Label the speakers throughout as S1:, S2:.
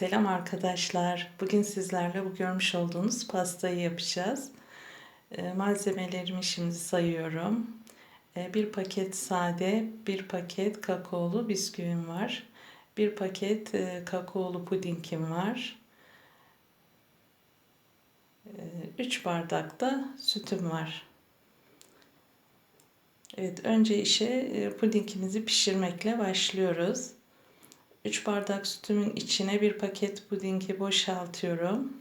S1: Selam arkadaşlar. Bugün sizlerle bu görmüş olduğunuz pastayı yapacağız. E, malzemelerimi şimdi sayıyorum. E, bir paket sade, bir paket kakaolu bisküvim var. Bir paket e, kakaolu pudingim var. 3 bardak da sütüm var. Evet, önce işe e, pudingimizi pişirmekle başlıyoruz. 3 bardak sütümün içine bir paket pudingi boşaltıyorum.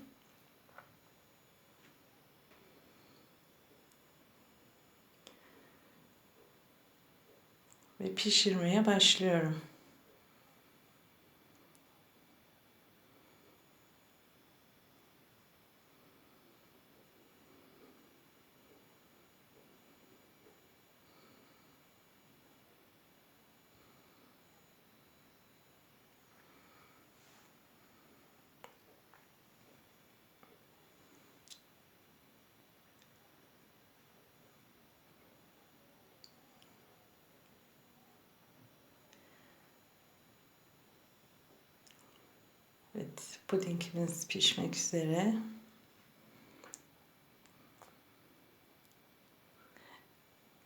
S1: Ve pişirmeye başlıyorum. Evet, pudingimiz pişmek üzere.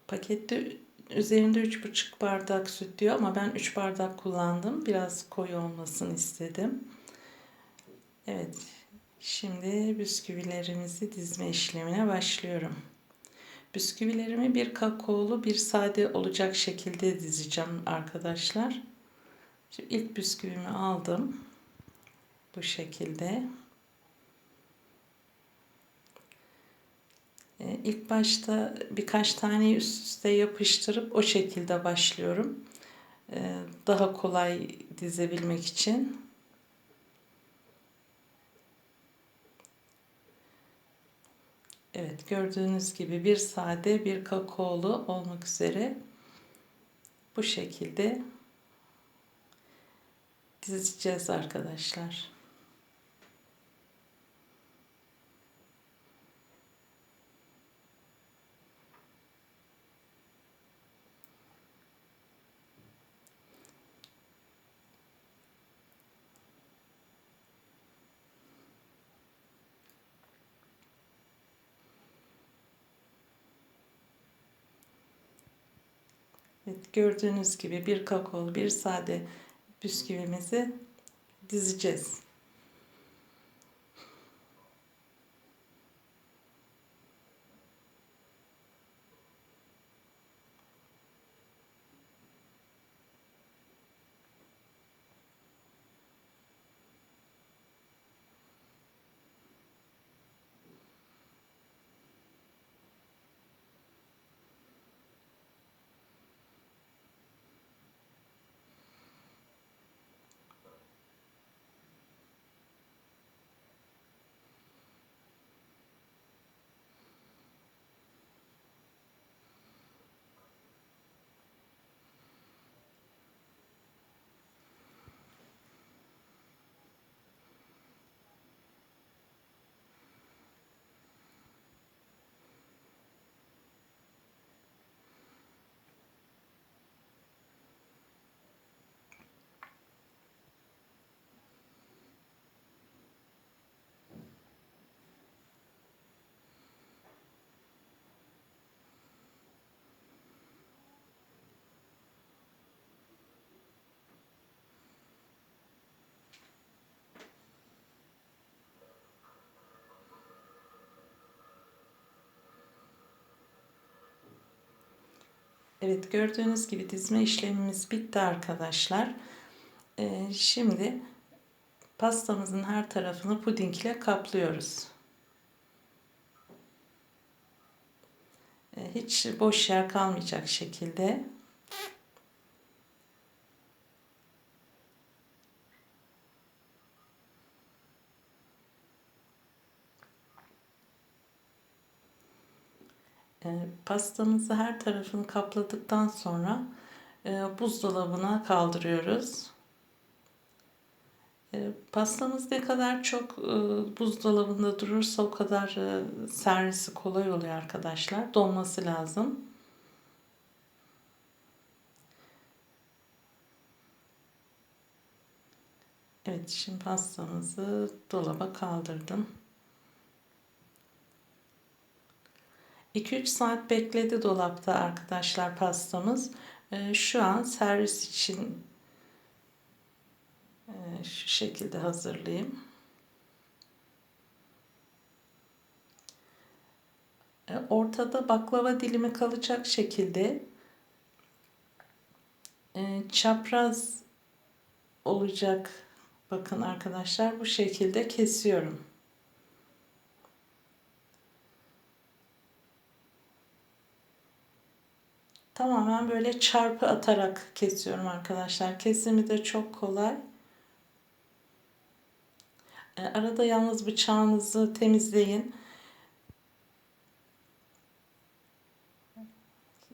S1: Pakette üzerinde 3,5 bardak süt diyor ama ben 3 bardak kullandım. Biraz koyu olmasını istedim. Evet, şimdi bisküvilerimizi dizme işlemine başlıyorum. Bisküvilerimi bir kakaolu bir sade olacak şekilde dizeceğim arkadaşlar. Şimdi ilk bisküvimi aldım. Bu şekilde. Ee, ilk başta birkaç tane üst üste yapıştırıp o şekilde başlıyorum. Ee, daha kolay dizebilmek için. Evet gördüğünüz gibi bir sade bir kakaolu olmak üzere bu şekilde dizeceğiz arkadaşlar. Evet, gördüğünüz gibi bir kakaolu bir sade bisküvimizi dizeceğiz. Evet gördüğünüz gibi dizme işlemimiz bitti arkadaşlar. Ee, şimdi pastamızın her tarafını puding ile kaplıyoruz. Ee, hiç boş yer kalmayacak şekilde. Pastamızı her tarafını kapladıktan sonra e, buzdolabına kaldırıyoruz. E, pastamız ne kadar çok buzdolabında durursa o kadar servisi kolay oluyor arkadaşlar. Donması lazım. Evet şimdi pastamızı dolaba kaldırdım. 2-3 saat bekledi dolapta arkadaşlar pastamız. Ee, şu an servis için e, şu şekilde hazırlayayım. E, ortada baklava dilimi kalacak şekilde e, çapraz olacak. Bakın arkadaşlar bu şekilde kesiyorum. Tamamen böyle çarpı atarak kesiyorum arkadaşlar. Kesimi de çok kolay. E, arada yalnız bıçağınızı temizleyin.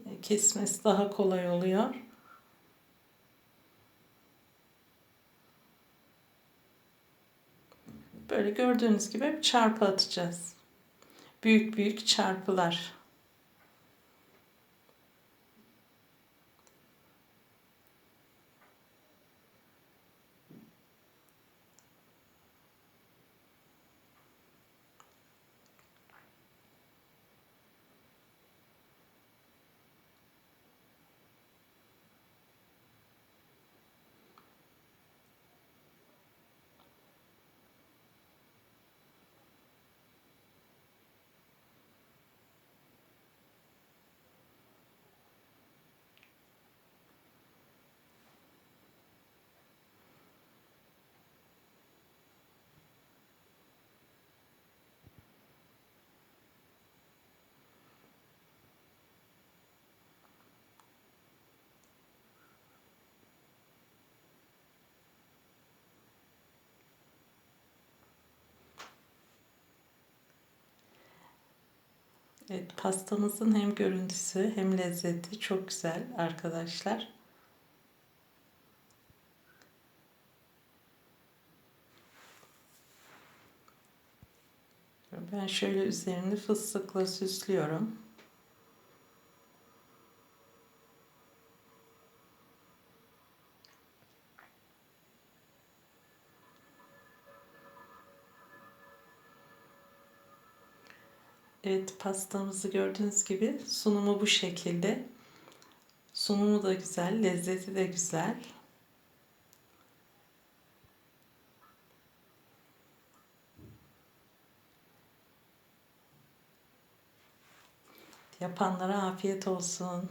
S1: E, kesmesi daha kolay oluyor. Böyle gördüğünüz gibi çarpı atacağız. Büyük büyük çarpılar. Evet, pastamızın hem görüntüsü hem lezzeti çok güzel arkadaşlar. Ben şöyle üzerini fıstıkla süslüyorum. Evet pastamızı gördüğünüz gibi sunumu bu şekilde. Sunumu da güzel, lezzeti de güzel. Yapanlara afiyet olsun.